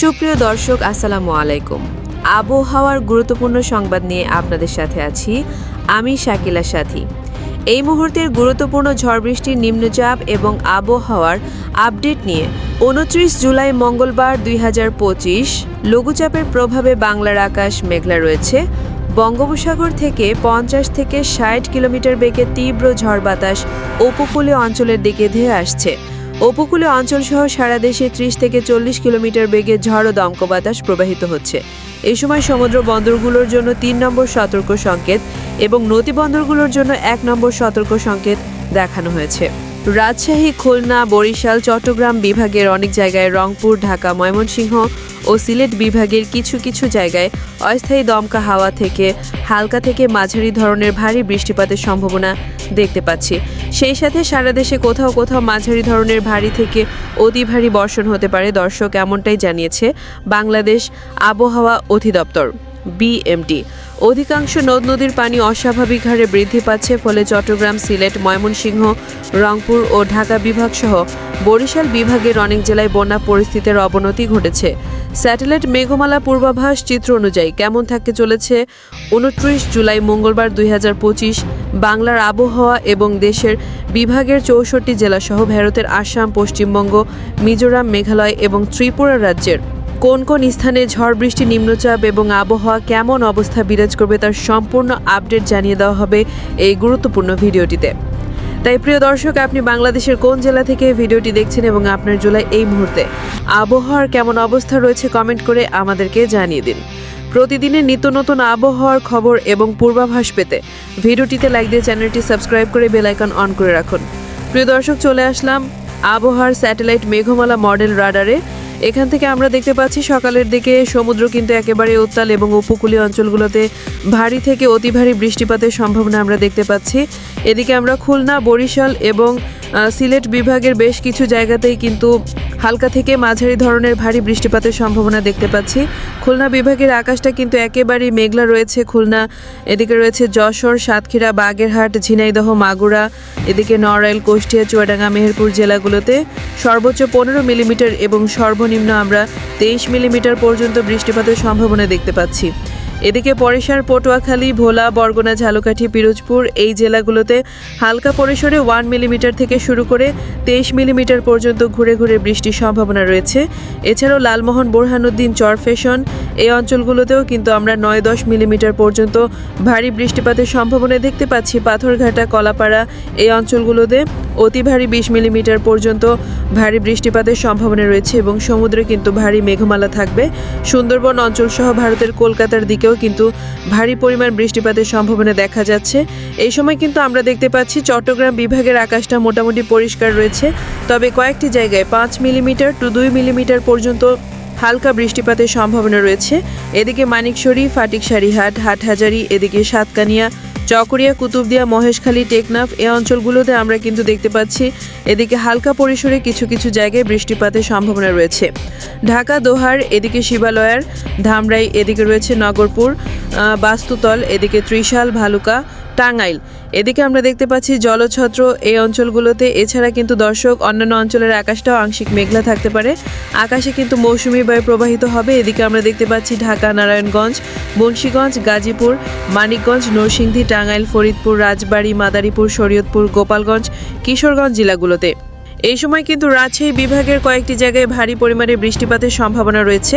সুপ্রিয় দর্শক, আসসালামু আলাইকুম। আবহাওয়ার গুরুত্বপূর্ণ সংবাদ নিয়ে আপনাদের সাথে আছি আমি শাকিলা সাথী। এই মুহূর্তের গুরুত্বপূর্ণ ঝড় বৃষ্টির নিম্নচাপ এবং আবহাওয়ার আপডেট নিয়ে উনত্রিশ জুলাই মঙ্গলবার দুই হাজার পঁচিশ লঘুচাপের প্রভাবে বাংলার আকাশ মেঘলা রয়েছে। বঙ্গোপসাগর থেকে পঞ্চাশ থেকে ষাট কিলোমিটার বেগে তীব্র ঝড় বাতাস উপকূলীয় অঞ্চলের দিকে ধেয়ে আসছে। উপকূলীয় অঞ্চলসহ সারা দেশে ত্রিশ থেকে চল্লিশ কিলোমিটার বেগে ঝড় ও দমক বাতাস প্রবাহিত হচ্ছে। এ সময় সমুদ্র বন্দরগুলোর জন্য তিন নম্বর সতর্ক সংকেত এবং নদী বন্দরগুলোর জন্য এক নম্বর সতর্ক সংকেত দেখানো হয়েছে। রাজশাহী, খুলনা, বরিশাল, চট্টগ্রাম বিভাগের অনেক জায়গায় রংপুর, ঢাকা, ময়মনসিংহ ও সিলেট বিভাগের কিছু কিছু জায়গায় অস্থায়ী দমকা হাওয়া থেকে হালকা থেকে মাঝারি ধরনের ভারী বৃষ্টিপাতের সম্ভাবনা দেখতে পাচ্ছি। সেই সাথে সারা দেশে কোথাও কোথাও মাঝারি ধরনের ভারী থেকে অতি ভারী বর্ষণ হতে পারে, দর্শক এমনটাই জানিয়েছে বাংলাদেশ আবহাওয়া অধিদপ্তর বিএমডি অধিকাংশ নদ নদীর পানি অস্বাভাবিক হারে বৃদ্ধি পাচ্ছে, ফলে চট্টগ্রাম, সিলেট, ময়মনসিংহ, রংপুর ও ঢাকা বিভাগ সহ বরিশাল বিভাগের অনেক জেলায় বন্যা পরিস্থিতির অবনতি ঘটেছে। স্যাটেলাইট মেঘমালা পূর্বাভাস চিত্র অনুযায়ী কেমন থাকতে চলেছে? উনত্রিশ জুলাই মঙ্গলবার দুই হাজার পঁচিশ, বাংলার আবহাওয়া এবং দেশের বিভাগের চৌষট্টি জেলাসহ ভারতের আসাম, পশ্চিমবঙ্গ, মিজোরাম, মেঘালয় এবং ত্রিপুরা রাজ্যের কোন কোন স্থানে ঝড় বৃষ্টি, নিম্নচাপ এবং আবহাওয়া কেমন অবস্থা বিরাজ করবে তার সম্পূর্ণ আপডেট জানিয়ে দেওয়া হবে এই গুরুত্বপূর্ণ ভিডিওটিতে। তাই প্রিয় দর্শক, আপনি বাংলাদেশের কোন জেলা থেকে ভিডিওটি দেখছেন এবং আপনার জেলায় এই মুহূর্তে আবহাওয়ার কেমন অবস্থা রয়েছে কমেন্ট করে আমাদেরকে জানিয়ে দিন। প্রতিদিনের নিত্য নতুন আবহাওয়ার খবর এবং পূর্বাভাস পেতে ভিডিওটিতে লাইক দিয়ে চ্যানেলটি সাবস্ক্রাইব করে বেল আইকন অন করে রাখুন। প্রিয় দর্শক, চলে আসলাম আবহাওয়ার স্যাটেলাইট মেঘমালা মডেল রাডারে। এখান থেকে আমরা দেখতে পাচ্ছি সকালের দিকে সমুদ্র কিন্তু একেবারে উত্তাল এবং উপকূলীয় অঞ্চলগুলোতে ভারী থেকে অতি ভারী বৃষ্টিপাতের সম্ভাবনা আমরা দেখতে পাচ্ছি। এদিকে আমরা খুলনা, বরিশাল এবং সিলেট বিভাগের বেশ কিছু জায়গাতেই কিন্তু হালকা থেকে মাঝারি ধরনের ভারী বৃষ্টিপাতের সম্ভাবনা দেখতে পাচ্ছি। খুলনা বিভাগের আকাশটা কিন্তু একেবারেই মেঘলা রয়েছে। খুলনা, এদিকে রয়েছে যশোর, সাতক্ষীরা, বাগেরহাট, ঝিনাইদহ, মাগুরা, এদিকে নড়াইল, কুষ্টিয়া, চুয়াডাঙ্গা, মেহেরপুর জেলাগুলোতে সর্বোচ্চ পনেরো মিলিমিটার এবং সর্বনিম্ন আমরা তেইশ মিলিমিটার পর্যন্ত বৃষ্টিপাতের সম্ভাবনা দেখতে পাচ্ছি। এদিকে পরেশার পটুয়াখালী, ভোলা, বরগুনা, ঝালকাঠি, পিরোজপুর এই জেলাগুলোতে হালকা পরিসরে ওয়ান মিলিমিটার থেকে শুরু করে তেইশ মিলিমিটার পর্যন্ত ঘুরে ঘুরে বৃষ্টির সম্ভাবনা রয়েছে। এছাড়াও লালমোহন, বোরহানুদ্দিন চরফেশন এই অঞ্চলগুলোতেও কিন্তু আমরা নয় দশ মিলিমিটার পর্যন্ত ভারী বৃষ্টিপাতের সম্ভাবনা দেখতে পাচ্ছি। পাথরঘাটা, কলাপাড়া এই অঞ্চলগুলোতে অতি ভারী বিশ মিলিমিটার পর্যন্ত ভারী বৃষ্টিপাতের সম্ভাবনা রয়েছে এবং সমুদ্রে কিন্তু ভারী মেঘমালা থাকবে। সুন্দরবন অঞ্চলসহ ভারতের কলকাতার দিকেও কিন্তু ভারী পরিমাণ বৃষ্টিপাতের সম্ভাবনা দেখা যাচ্ছে। এই সময় কিন্তু আমরা দেখতে পাচ্ছি চট্টগ্রাম বিভাগের আকাশটা মোটামুটি পরিষ্কার রয়েছে। তবে কয়েকটি জায়গায় পাঁচ মিলিমিটার টু দুই মিলিমিটার পর্যন্ত হালকা বৃষ্টিপাতের সম্ভাবনা রয়েছে। এদিকে মানিকশরী ফাটিকসারিহাট, হাটহাজারি, এদিকে সাতকানিয়া, চকরিয়া, কুতুবদিয়া, মহেশখালী, টেকনাফ এ অঞ্চলগুলোতে আমরা কিন্তু দেখতে পাচ্ছি এদিকে হালকা পরিসরে কিছু কিছু জায়গায় বৃষ্টিপাতের সম্ভাবনা রয়েছে। ঢাকা, দোহার, এদিকে শিবালয়ার, ধামরাই, এদিকে রয়েছে নগরপুর বাস্তুতল, এদিকে ত্রিশাল, ভালুকা টাঙ্গাইল। এদিকে আমরা দেখতে পাচ্ছি জলছত্র এই অঞ্চলগুলোতে। এছাড়া কিন্তু দর্শক অন্যান্য অঞ্চলের আকাশটাও আংশিক মেঘলা থাকতে পারে। আকাশে কিন্তু মৌসুমি বায়ু প্রবাহিত হবে। এদিকে আমরা দেখতে পাচ্ছি ঢাকা, নারায়ণগঞ্জ, মুন্সীগঞ্জ, গাজীপুর, মানিকগঞ্জ, নরসিংদী, টাঙ্গাইল, ফরিদপুর, রাজবাড়ী, মাদারীপুর, শরীয়তপুর, গোপালগঞ্জ, কিশোরগঞ্জ জেলাগুলোতে। এই সময় কিন্তু রাজশাহী বিভাগের কয়েকটি জায়গায় ভারী পরিমাণে বৃষ্টিপাতের সম্ভাবনা রয়েছে।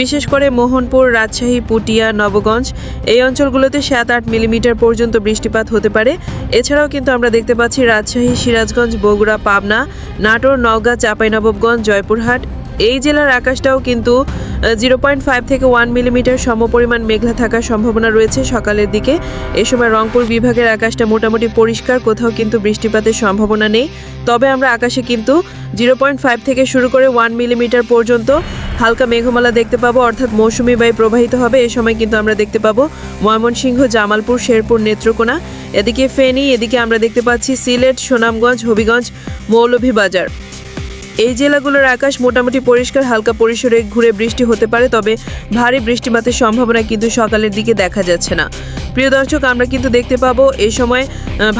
বিশেষ করে মোহনপুর, রাজশাহী, পুটিয়া, নবগঞ্জ এই অঞ্চলগুলোতে সাত আট মিলিমিটার পর্যন্ত বৃষ্টিপাত হতে পারে। এছাড়াও কিন্তু আমরা দেখতে পাচ্ছি রাজশাহী, সিরাজগঞ্জ, বগুড়া, পাবনা, নাটোর, নওগাঁ, চাঁপাইনবাবগঞ্জ, জয়পুরহাট এই জেলার আকাশটাও কিন্তু জিরো পয়েন্ট ফাইভ থেকে ওয়ান মিলিমিটার সমপরিমাণ মেঘলা থাকার সম্ভাবনা রয়েছে সকালের দিকে। এ সময় রংপুর বিভাগের আকাশটা মোটামুটি পরিষ্কার, কোথাও কিন্তু বৃষ্টিপাতের সম্ভাবনা নেই। তবে আমরা আকাশে কিন্তু জিরো পয়েন্ট ফাইভ থেকে শুরু করে ওয়ান মিলিমিটার পর্যন্ত হালকা মেঘমালা দেখতে পাবো, অর্থাৎ মৌসুমি বায়ু প্রবাহিত হবে। এ সময় কিন্তু আমরা দেখতে পাবো ময়মনসিংহ, জামালপুর, শেরপুর, নেত্রকোনা। এদিকে ফেনী, এদিকে আমরা দেখতে পাচ্ছি সিলেট, সুনামগঞ্জ, হবিগঞ্জ, মৌলভীবাজার। এই জেলাগুলোর আকাশ মোটামুটি পরিষ্কার, হালকা পরিসরে ঘুরে বৃষ্টি হতে পারে, তবে ভারী বৃষ্টিপাতের সম্ভাবনা কিন্তু সকালের দিকে দেখা যাচ্ছে না। প্রিয় দর্শক, আমরা কিন্তু দেখতে পাবো এই সময়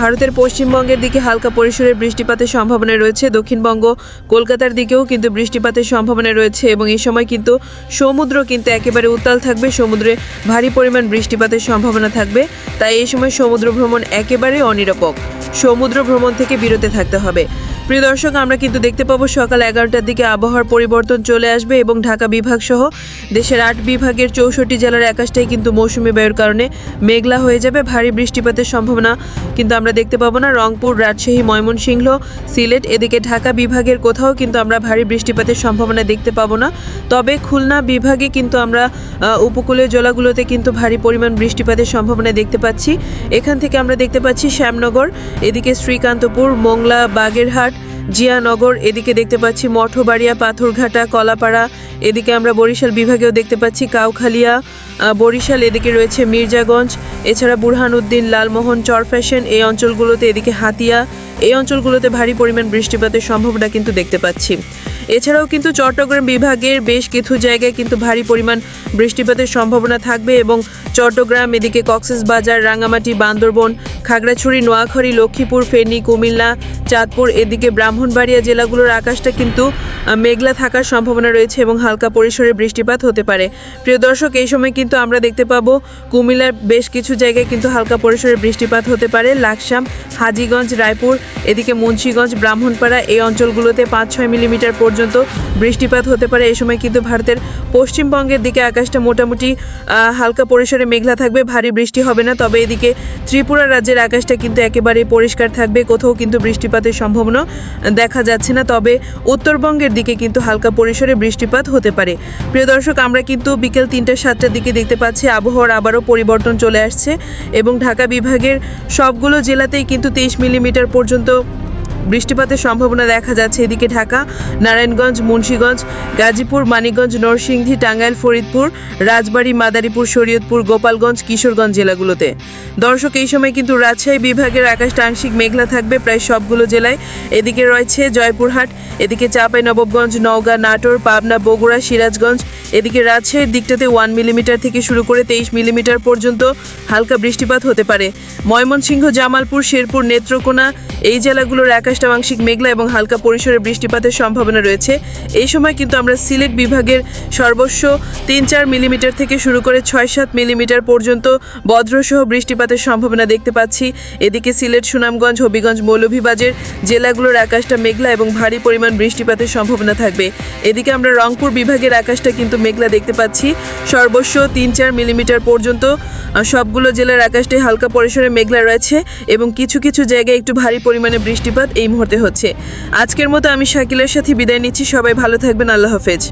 ভারতের পশ্চিমবঙ্গের দিকে হালকা পরিসরের বৃষ্টিপাতের সম্ভাবনা রয়েছে, দক্ষিণবঙ্গ, কলকাতার দিকেও কিন্তু বৃষ্টিপাতের সম্ভাবনা রয়েছে, এবং এই সময় কিন্তু সমুদ্র কিন্তু একেবারে উত্তাল থাকবে, সমুদ্রে ভারী পরিমাণ বৃষ্টিপাতের সম্ভাবনা থাকবে, তাই এই সময় সমুদ্র ভ্রমণ একেবারে অনিরাপদ সমুদ্র ভ্রমণ থেকে বিরতে থাকতে হবে। প্রিয় দর্শক, আমরা কিন্তু দেখতে পাবো সকাল এগারোটার দিকে আবহাওয়ার পরিবর্তন চলে আসবে এবং ঢাকা বিভাগ সহ দেশের আট বিভাগের চৌষট্টি জেলার একাশটাই কিন্তু মৌসুমি বায়ুর কারণে মেঘলা হয়ে যাবে, ভারী বৃষ্টিপাতের সম্ভাবনা কিন্তু আমরা দেখতে পাবো না। রংপুর, রাজশাহী, ময়মনসিংহ, সিলেট, এদিকে ঢাকা বিভাগের কোথাও কিন্তু আমরা ভারী বৃষ্টিপাতের সম্ভাবনা দেখতে পাবো না। তবে খুলনা বিভাগে কিন্তু আমরা উপকূলীয় জেলাগুলোতে কিন্তু ভারী পরিমাণ বৃষ্টিপাতের সম্ভাবনা দেখতে পাচ্ছি। এখান থেকে আমরা দেখতে পাচ্ছি শ্যামনগর, এদিকে শ্রীকান্তপুর, মোংলা, বাগেরহাট জিয়ানগর, এদিকে দেখতে পাচ্ছি মঠবাড়িয়া, পাথরঘাটা, কলাপাড়া, এদিকে আমরা বরিশাল বিভাগেও দেখতে পাচ্ছি কাউখালিয়া বরিশাল, এদিকে রয়েছে মির্জাগঞ্জ, এছাড়া বুরহানুদ্দিন লালমোহন চরফ্যাশন এই অঞ্চলগুলোতে এদিকে হাতিয়া, এই অঞ্চলগুলোতে ভারী পরিমাণ বৃষ্টিপাতের সম্ভাবনা কিন্তু দেখতে পাচ্ছি। এছাড়াও কিন্তু চট্টগ্রাম বিভাগের বেশ কিছু জায়গায় কিন্তু ভারী পরিমাণ বৃষ্টিপাতের সম্ভাবনা থাকবে এবং চট্টগ্রাম, এদিকে কক্সবাজার রাঙামাটি বান্দরবন, খাগড়াছড়ি নোয়াখড়ি লক্ষ্মীপুর, ফেনী, কুমিল্লা, চাঁদপুর, এদিকে ব্রাহ্মণবাড়িয়া জেলাগুলোর আকাশটা কিন্তু মেঘলা থাকার সম্ভাবনা রয়েছে এবং হালকা পরিসরে বৃষ্টিপাত হতে পারে। প্রিয় দর্শক, এই সময় কিন্তু আমরা দেখতে পাবো, কুমিল্লার বেশ কিছু জায়গায় কিন্তু হালকা পরিসরে বৃষ্টিপাত হতে পারে। লাকসাম, হাজিগঞ্জ, রায়পুর, এদিকে মুন্সীগঞ্জ, ব্রাহ্মণপাড়া এই অঞ্চলগুলোতে পাঁচ ছয় মিলিমিটার পর্যন্ত বৃষ্টিপাত হতে পারে। এই সময় কিন্তু ভারতের পশ্চিমবঙ্গের দিকে আকাশটা মোটামুটি হালকা পরিসরে মেঘলা থাকবে, ভারী বৃষ্টি হবে না। তবে এদিকে ত্রিপুরা রাজ্যের আকাশটা কিন্তু একেবারে পরিষ্কার থাকবে, কোথাও কিন্তু বৃষ্টিপাতের সম্ভাবনা দেখা যাচ্ছে না। তবে উত্তরবঙ্গের দিকে কিন্তু হালকা পরিসরে বৃষ্টিপাত হতে পারে। প্রিয় দর্শক, আমরা কিন্তু বিকেল তিনটা সাতটার দিকে দেখতে পাচ্ছি আবহাওয়ার আবারও পরিবর্তন চলে আসছে এবং ঢাকা বিভাগের সবগুলো জেলাতেই কিন্তু তেইশ মিলিমিটার পর্যন্ত বৃষ্টিপাতের সম্ভাবনা দেখা যাচ্ছে। এদিকে ঢাকা, নারায়ণগঞ্জ, মুন্সীগঞ্জ, গাজীপুর, মানিকগঞ্জ, নরসিংদী, টাঙ্গাইল, ফরিদপুর, রাজবাড়ী, মাদারীপুর, শরীয়তপুর, গোপালগঞ্জ, কিশোরগঞ্জ জেলাগুলোতে। দর্শক, এই সময় কিন্তু রাজশাহী বিভাগের আকাশটা আংশিক মেঘলা থাকবে প্রায় সবগুলো জেলায়। এদিকে রয়েছে জয়পুরহাট, এদিকে চাঁপাই, নবাবগঞ্জ, নওগাঁ, নাটোর, পাবনা, বগুড়া, সিরাজগঞ্জ। এদিকে রাজশাহীর দিকটাতে ওয়ান মিলিমিটার থেকে শুরু করে তেইশ মিলিমিটার পর্যন্ত হালকা বৃষ্টিপাত হতে পারে। ময়মনসিংহ, জামালপুর, শেরপুর, নেত্রকোনা এই জেলাগুলোর আকাশটা আংশিক মেঘলা এবং হালকা পরিসরে বৃষ্টিপাতের সম্ভাবনা রয়েছে। এই সময় কিন্তু আমরা সিলেট বিভাগের সর্বস্ব তিন চার মিলিমিটার থেকে শুরু করে ছয় সাত মিলিমিটার পর্যন্ত বজ্রসহ বৃষ্টিপাতের সম্ভাবনা দেখতে পাচ্ছি। এদিকে সিলেট, সুনামগঞ্জ, হবিগঞ্জ, মৌলভীবাজের জেলাগুলোর আকাশটা মেঘলা এবং ভারী পরিমাণ বৃষ্টিপাতের সম্ভাবনা থাকবে। এদিকে আমরা রংপুর বিভাগের আকাশটা কিন্তু মেঘলা দেখতে পাচ্ছি। সর্বস্ব তিন চার মিলিমিটার পর্যন্ত সবগুলো জেলার আকাশটাই হালকা পরিসরে মেঘলা রয়েছে এবং কিছু কিছু জায়গায় একটু ভারী পরিমাণে বৃষ্টিপাত এই মুহূর্তে হচ্ছে। আজকের মতো আমি শাকিলের সাথে বিদায় নিচ্ছি। সবাই ভালো থাকবেন। আল্লাহ হাফেজ।